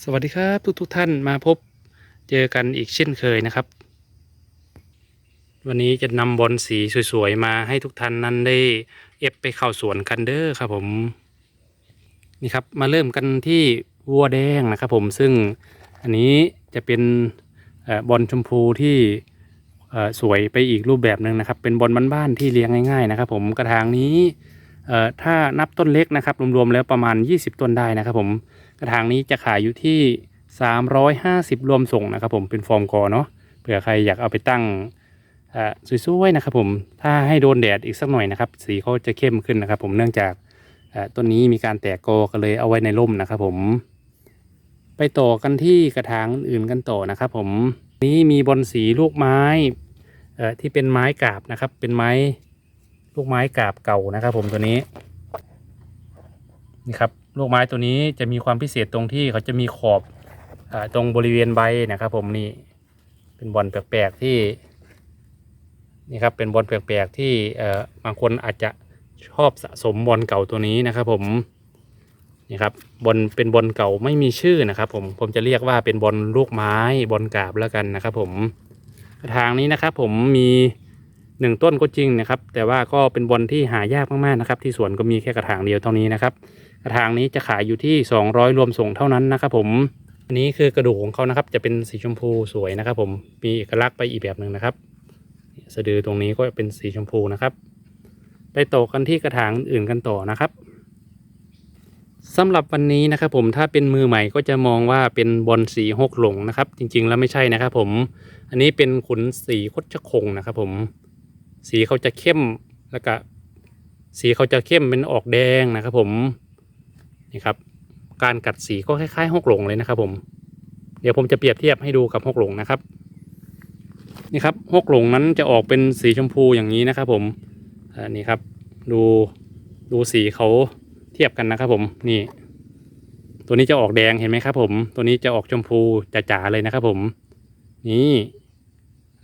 สวัสดีครับทุกทุกท่านมาพบเจอกันอีกเช่นเคยนะครับ วันนี้จะนำบอลสีสวยๆมาให้ทุกท่านนั้นได้เอฟไปเข้าสวนกันเด้อครับผมนี่ครับมาเริ่มกันที่วัวแดงนะครับผมซึ่งอันนี้จะเป็นบอลชมพูที่สวยไปอีกรูปแบบหนึ่งนะครับ เป็นบอลบ้านๆที่เลี้ยงง่ายๆนะครับ ผมกระถางนี้ถ้านับต้นเล็กนะครับรวมๆแล้วประมาณ 20 ต้นได้นะครับผม กระถางนี้จะขายอยู่ที่ 350 รวมส่งนะครับผมเป็นฟอร์มกอเนาะเผื่อใครอยากเอาไปตั้งอ่าสวยๆนะครับผมถ้าให้โดนแดดอีกสักหน่อยนะครับ สีเขาจะเข้มขึ้นนะครับ ผมเนื่องจากต้นนี้มีการแตกกอก็เลยเอาไว้ในร่มนะครับ ผม ไปต่อกันที่กระถางอื่นกันต่อนะครับ ผมนี้มีบอนสีลูกไม้เออที่เป็นไม้กาบนะครับ เป็นไม้ลูกไม้กาบเก่านะครับ ผมตัวนี้นี่ครับ ลูกไม้ตัวนี้จะมีความพิเศษตรงที่เขาจะมีขอบอตรงบริเวณใบนะครับ ผมนี่เป็นบอลแปลกๆที่นี่ครับเป็นบอลแปลกๆที่บางคนอาจจะชอบสะสมบอลเก่าตัวนี้นะครับ ผมนี่ครับบอลเป็นบอลเก่าไม่มีชื่อนะครับ ผมผมจะเรียกว่าเป็นบอลลูกไม้บอลกาบแล้วกันนะครับ ผมกระถางนี้นะครับ ผมมี หนึ่งต้นก็จริงนะครับ แต่ว่าก็เป็นบอลที่หายากมากๆนะครับ ที่สวนก็มีแค่กระถางเดียวเท่านี้นะครับ กระถางนี้จะขายอยู่ที่ 200 รวมส่งเท่านั้นนะครับ ผมอันนี้คือกระดูกของเขานะครับ จะเป็นสีชมพูสวยนะครับ ผมมีเอกลักษณ์ไปอีกแบบหนึ่งนะครับสะดือตรงนี้ก็เป็นสีชมพูนะครับ ไปต่อกันที่กระถางอื่นกันต่อนะครับสำหรับวันนี้นะครับผมถ้าเป็นมือใหม่ก็จะมองว่าเป็นบอลสีหกหลงนะครับ จริงๆแล้วไม่ใช่นะครับ ผม อันนี้เป็นขุนสีคดชะคงนะครับ ผม สีเขาจะเข้มแล้วก็สีเขาจะเข้มเป็นออกแดงนะครับผมนี่ครับ การกัดสีก็คล้ายๆหกหลงเลยนะครับ ผม เดี๋ยวผมจะเปรียบเทียบให้ดูกับหกหลงนะครับนี่ครับหกหลงนั้นจะออกเป็นสีชมพูอย่างนี้นะครับ ผมอ่านี่ครับ ดูดูสีเขาเทียบกันนะครับ ผมนี่ ตัวนี้จะออกแดงเห็นไหมครับ ผม ตัวนี้จะออกชมพูจ๋าๆเลยนะครับ ผม นี่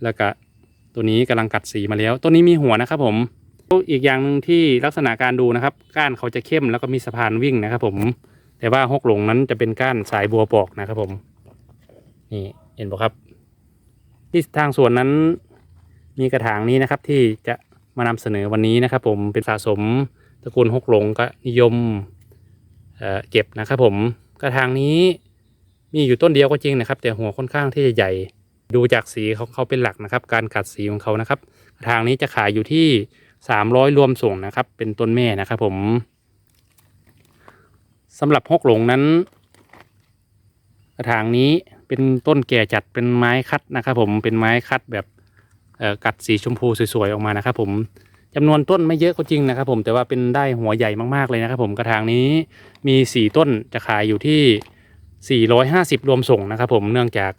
แล้วก็ ตัวนี้กำลังกัดสีมาแล้วตัวนี้มีหัวนะครับผมอีกอย่างหนึ่งที่ลักษณะการดูนะครับ ก้านเขาจะเข้มแล้วก็มีสะพานวิ่งนะครับ ผม แต่ว่าหกหลงนั้นจะเป็นก้านสายบัวปอกนะครับ ผม นี่เห็นปะครับ ที่ทางสวนนั้นมีกระถางนี้นะครับ ที่จะมานำเสนอวันนี้นะครับ ผมเป็นสะสมตระกูลหกหลงก็นิยมเอ่อเก็บนะครับ ผมกระถางนี้มีอยู่ต้นเดียวก็จริงนะครับ แต่หัวค่อนข้างที่จะใหญ่ ดูจากสีของเขาเป็นหลักนะครับ การกัดสีของเขานะครับกระถางนี้จะขายอยู่ที่ 300 รวมส่งนะครับ เป็นต้นแม่นะครับผมสำหรับฮกหลงนั้น กระถางนี้เป็นต้นแก่จัดเป็นไม้คัดนะครับ ผมเป็นไม้คัดแบบกัดสีชมพูสวยๆออกมานะครับ ผมจำนวนต้นไม่เยอะก็จริงนะครับ ผมแต่ว่าเป็นได้หัวใหญ่มากๆเลยนะครับ ผมกระถางนี้มีสี่ต้นจะขายอยู่ที่ 450 รวมส่งนะครับ ผมเนื่องจาก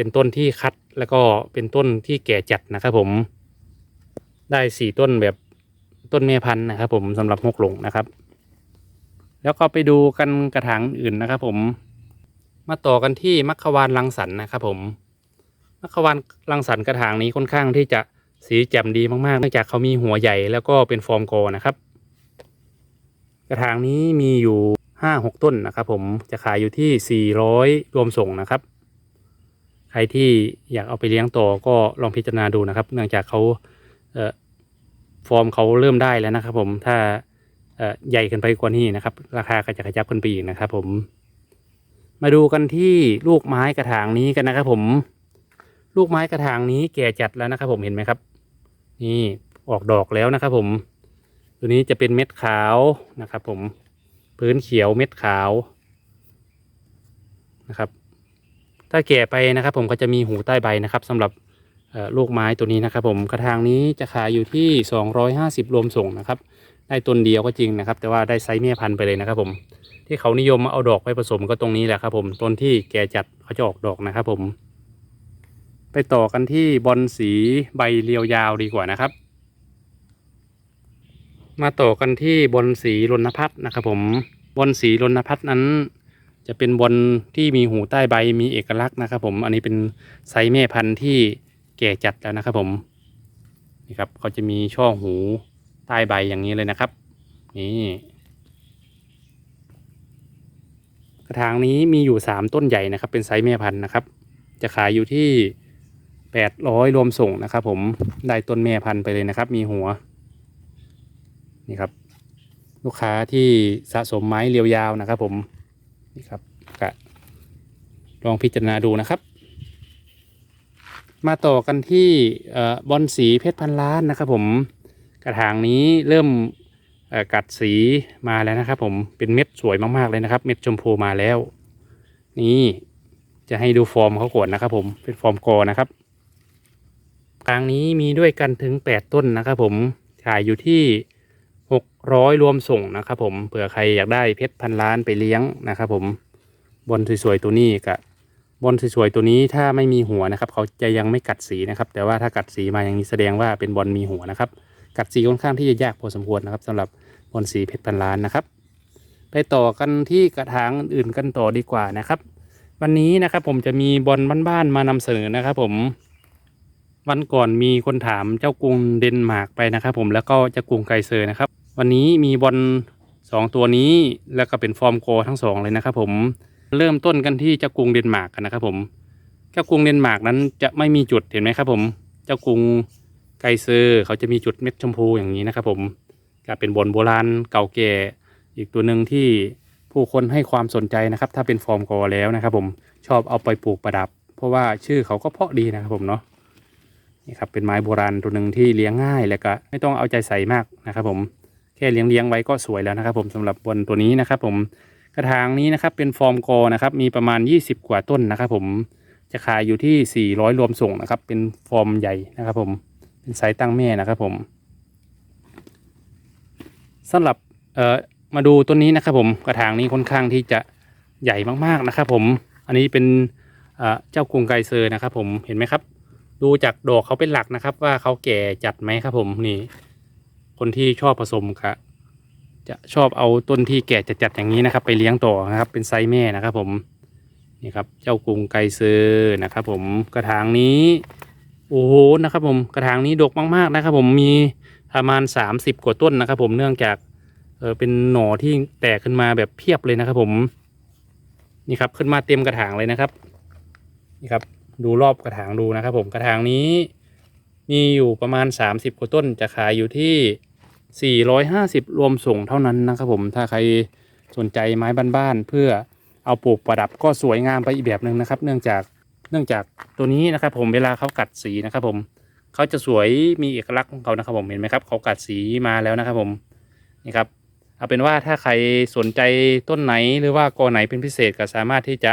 เป็นต้นที่คัดแล้วก็เป็นต้นที่แก่จัดนะครับผมได้สี่ต้นแบบต้นเมพันธุ์นะครับผมสำหรับฮกหลงนะครับ แล้วก็ไปดูกันกระถางอื่นนะครับผมมาต่อกันที่มัคควานรังสรรค์นะครับผมมัคควานรังสรรค์กระถางนี้ค่อนข้างที่จะสีแจ่มดีมากๆเนื่องจากเขามีหัวใหญ่แล้วก็เป็นฟอร์มโกนะครับ กระถางนี้มีอยู่ห้าหกต้นนะครับผมจะขายอยู่ที่สี่ร้อยรวมส่งนะครับ ใครที่อยากเอาไปเลี้ยงต่อก็ลองพิจารณาดูนะครับ เนื่องจากเขาเออฟอร์มเขาเริ่มได้แล้วนะครับ ผมถ้าใหญ่เกินไปกว่านี้นะครับ ราคาก็จะขยับขึ้นไปอีกนะครับ ผม มาดูกันที่ลูกไม้กระถางนี้กันนะครับ ผม ลูกไม้กระถางนี้แก่จัดแล้วนะครับ ผมเห็นไหมครับ นี่ออกดอกแล้วนะครับ ผมตัวนี้จะเป็นเม็ดขาวนะครับ ผมพื้นเขียวเม็ดขาวนะครับ ถ้าแก่ไปนะครับ ผมก็จะมีหูใต้ใบนะครับสำหรับลูกไม้ตัวนี้นะครับ ผมกระถางนี้จะขายอยู่ที่ 250 รวมส่งนะครับ ได้ต้นเดียวก็จริงนะครับ แต่ว่าได้ไซส์แม่พันธุ์ไปเลยนะครับ ผมที่เขานิยมเอาดอกไปผสมก็ตรงนี้แหละครับ ผมต้นที่แก่จัดเขาจะออกดอกนะครับ ผม ไปต่อกันที่บอลสีใบเรียวยาวดีกว่านะครับมาต่อกันที่บอลสีรณพัฒน์นะครับผมบอลสีรณพัฒน์นั้น จะเป็นบอลที่มีหูใต้ใบมีเอกลักษณ์นะครับ ผมอันนี้เป็นไซส์แม่พันธุ์ที่แก่จัดแล้วนะครับ ผมนี่ครับเขาจะมีช่องหูใต้ใบอย่างนี้เลยนะครับ นี่กกระถางนี้มีอยู่สามต้นใหญ่นะครับ เป็นไซส์แม่พันธุ์นะครับ จะขายอยู่ที่แปดร้อยรวมส่งนะครับ ผมได้ต้นแม่พันธุ์ไปเลยนะครับ มีหัวนี่ครับ ลูกค้าที่สะสมไม้เรียวยาวนะครับ ผม นี่ครับกะลองพิจารณาดูนะครับ มาต่อกันที่บอลสีเพชรพันล้านนะครับ ผมกระถางนี้เริ่มกัดสีมาแล้วนะครับ ผมเป็นเม็ดสวยมากๆเลยนะครับ เม็ดชมพูมาแล้ว นี่จะให้ดูฟอร์มเขาก่อนนะครับ ผมเป็นฟอร์มกอนะครับกลางนี้มีด้วยกันถึง8ต้นนะครับ ผมขายอยู่ที่ 600รวมส่งนะครับผมเผื่อใครอยากได้เพชรพันล้านไปเลี้ยงนะครับผมบอลสวยๆตัวนี้กับบอลสวยๆตัวนี้ถ้าไม่มีหัวนะครับ เขาจะยังไม่กัดสีนะครับ แต่ว่าถ้ากัดสีมาอย่างนี้แสดงว่าเป็นบอลมีหัวนะครับ กัดสีค่อนข้างที่จะยากพอสมควรนะครับสำหรับบอลสีเพชรพันล้านนะครับ ไปต่อกันที่กระถางอื่นกันต่อดีกว่านะครับ วันนี้นะครับผมจะมีบอลบ้านๆมานำเสนอนะครับ ผม วันก่อนมีคนถามเจ้ากรุงเดนมาร์กไปนะครับ ผมแล้วก็เจ้ากรุงไกเซอร์นะครับ วันนี้มีบอลสองตัวนี้แล้วก็เป็นฟอร์มโกทั้งสองเลยนะครับผมเริ่มต้นกันที่เจ้ากรุงเดนมาร์กกันนะครับผมเจ้ากรุงเดนมาร์กนั้นจะไม่มีจุดเห็นไหมครับผมเจ้ากรุงไกเซอร์เขาจะมีจุดเม็ดชมพูอย่างนี้นะครับผมก็เป็นบอลโบราณเก่าแก่อีกตัวหนึ่งที่ผู้คนให้ความสนใจนะครับ ถ้าเป็นฟอร์มโกแล้วนะครับ ผมชอบเอาไปปลูกประดับ เพราะว่าชื่อเขาก็เพาะดีนะครับผมเนาะนี่ครับเป็นไม้โบราณตัวหนึ่งที่เลี้ยงง่าย แล้วก็ไม่ต้องเอาใจใส่มากนะครับผม ค่เลี้ยงเลี้ยงไว้ก็สวยแล้วนะครับ ผมสำหรับบนตัวนี้นะครับ ผมกระถางนี้นะครับเป็นฟอร์มโกนะครับมีประมาณ 20 กว่าต้นนะครับ ผมจะขายอยู่ที่ 400 รวมส่งนะครับ เป็นฟอร์มใหญ่นะครับ ผมเป็นไซส์ตั้งแม่นะครับ ผมสำหรับเอ่อมาดูต้นนี้นะครับ ผมกระถางนี้ค่อนข้างที่จะใหญ่มากๆนะครับ ผมอันนี้เป็นเอ่อเจ้ากรุงไกเซอร์นะครับ ผมเห็นไหมครับ ดูจากดอกเขาเป็นหลักนะครับ ว่าเขาแก่จัดไหมครับ ผมนี่ คนที่ชอบผสมครับจะชอบเอาต้นที่แก่จัดๆอย่างนี้นะครับ ไปเลี้ยงต่อนะครับ เป็นไซส์แม่นะครับ ผมนี่ครับ เจ้ากรุงไกเซอร์นะครับ ผมกระถางนี้ โอ้โหนะครับ ผมกระถางนี้ดกมากๆนะครับ ผมมีประมาณ 30 กว่าต้นนะครับ ผมเนื่องจากเออเป็นหน่อที่แตกขึ้นมาแบบเพียบเลยนะครับ ผมนี่ครับขึ้นมาเต็มกระถางเลยนะครับนี่ครับ ดูรอบกระถางดูนะครับ ผมกระถางนี้ มีอยู่ประมาณ 30 กว่าต้นจะขายอยู่ที่ 450 รวมส่งเท่านั้นนะครับผมถ้าใครสนใจไม้บ้านๆเพื่อเอาปลูกประดับก็สวยงามไปอีกแบบหนึ่งนะครับ เนื่องจากเนื่องจากตัวนี้นะครับผมเวลาเขากัดสีนะครับผมเขาจะสวยมีเอกลักษณ์ของเขานะครับผมเห็นไหมครับเขากัดสีมาแล้วนะครับผมนี่ครับเอาเป็นว่าถ้าใครสนใจต้นไหนหรือว่ากอไหนเป็นพิเศษก็สามารถที่จะ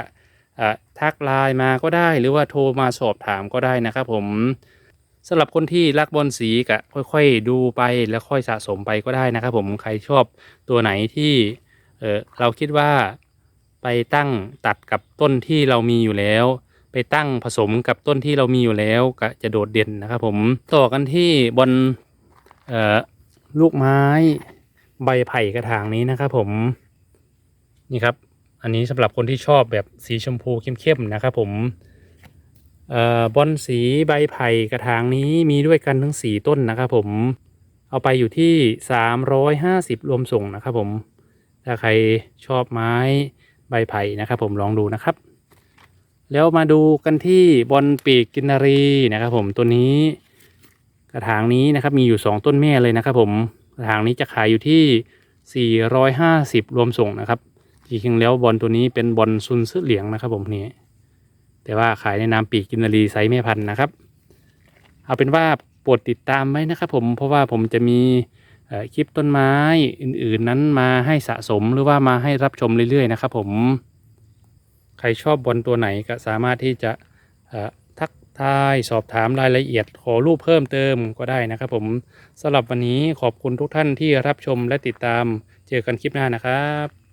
อะทักไลน์มาก็ได้ หรือว่าโทรมาสอบถามก็ได้นะครับผม สำหรับคนที่รักบอลสีก็ค่อยๆดูไปแล้วค่อยสะสมไปก็ได้นะครับ ผมใครชอบตัวไหนที่เออเราคิดว่าไปตั้งตัดกับต้นที่เรามีอยู่แล้ว ไปตั้งผสมกับต้นที่เรามีอยู่แล้วก็จะโดดเด่นนะครับ ผมต่อกันที่บอลเอ่อลูกไม้ใบไผ่กระถางนี้นะครับ ผมนี่ครับ อันนี้สำหรับคนที่ชอบแบบสีชมพูเข้มๆนะครับ ผม บอนสีใบไผ่กระถางนี้มีด้วยกันทั้งสีต้นนะครับผมเอาไปอยู่ที่ 350 รวมส่งนะครับผม ถ้าใครชอบไม้ใบไผ่นะครับผมลองดูนะครับ แล้วมาดูกันที่บอลปีกกินนารีนะครับผมตัวนี้ กระถางนี้นะครับมีอยู่ 2 ต้นแม่เลยนะครับผมกระถางนี้จะขายอยู่ที่ 450 รวมส่งนะครับจริงๆแล้วบอลตัวนี้เป็นบอลซุนซื่อเหลียงนะครับผมนี่ แต่ว่าขายในนามปีกกินรีไซส์แม่พันธุ์นะครับ เอาเป็นว่าโปรดติดตามไว้นะครับผมเพราะว่าผมจะมีคลิปต้นไม้อื่นๆนั้นมาให้สะสมหรือว่ามาให้รับชมเรื่อยๆนะครับผมใครชอบบอลตัวไหนก็สามารถที่จะทักทายสอบถามรายละเอียดขอรูปเพิ่มเติมก็ได้นะครับผมสำหรับวันนี้ขอบคุณทุกท่านที่รับชมและติดตามเจอกันคลิปหน้านะครับ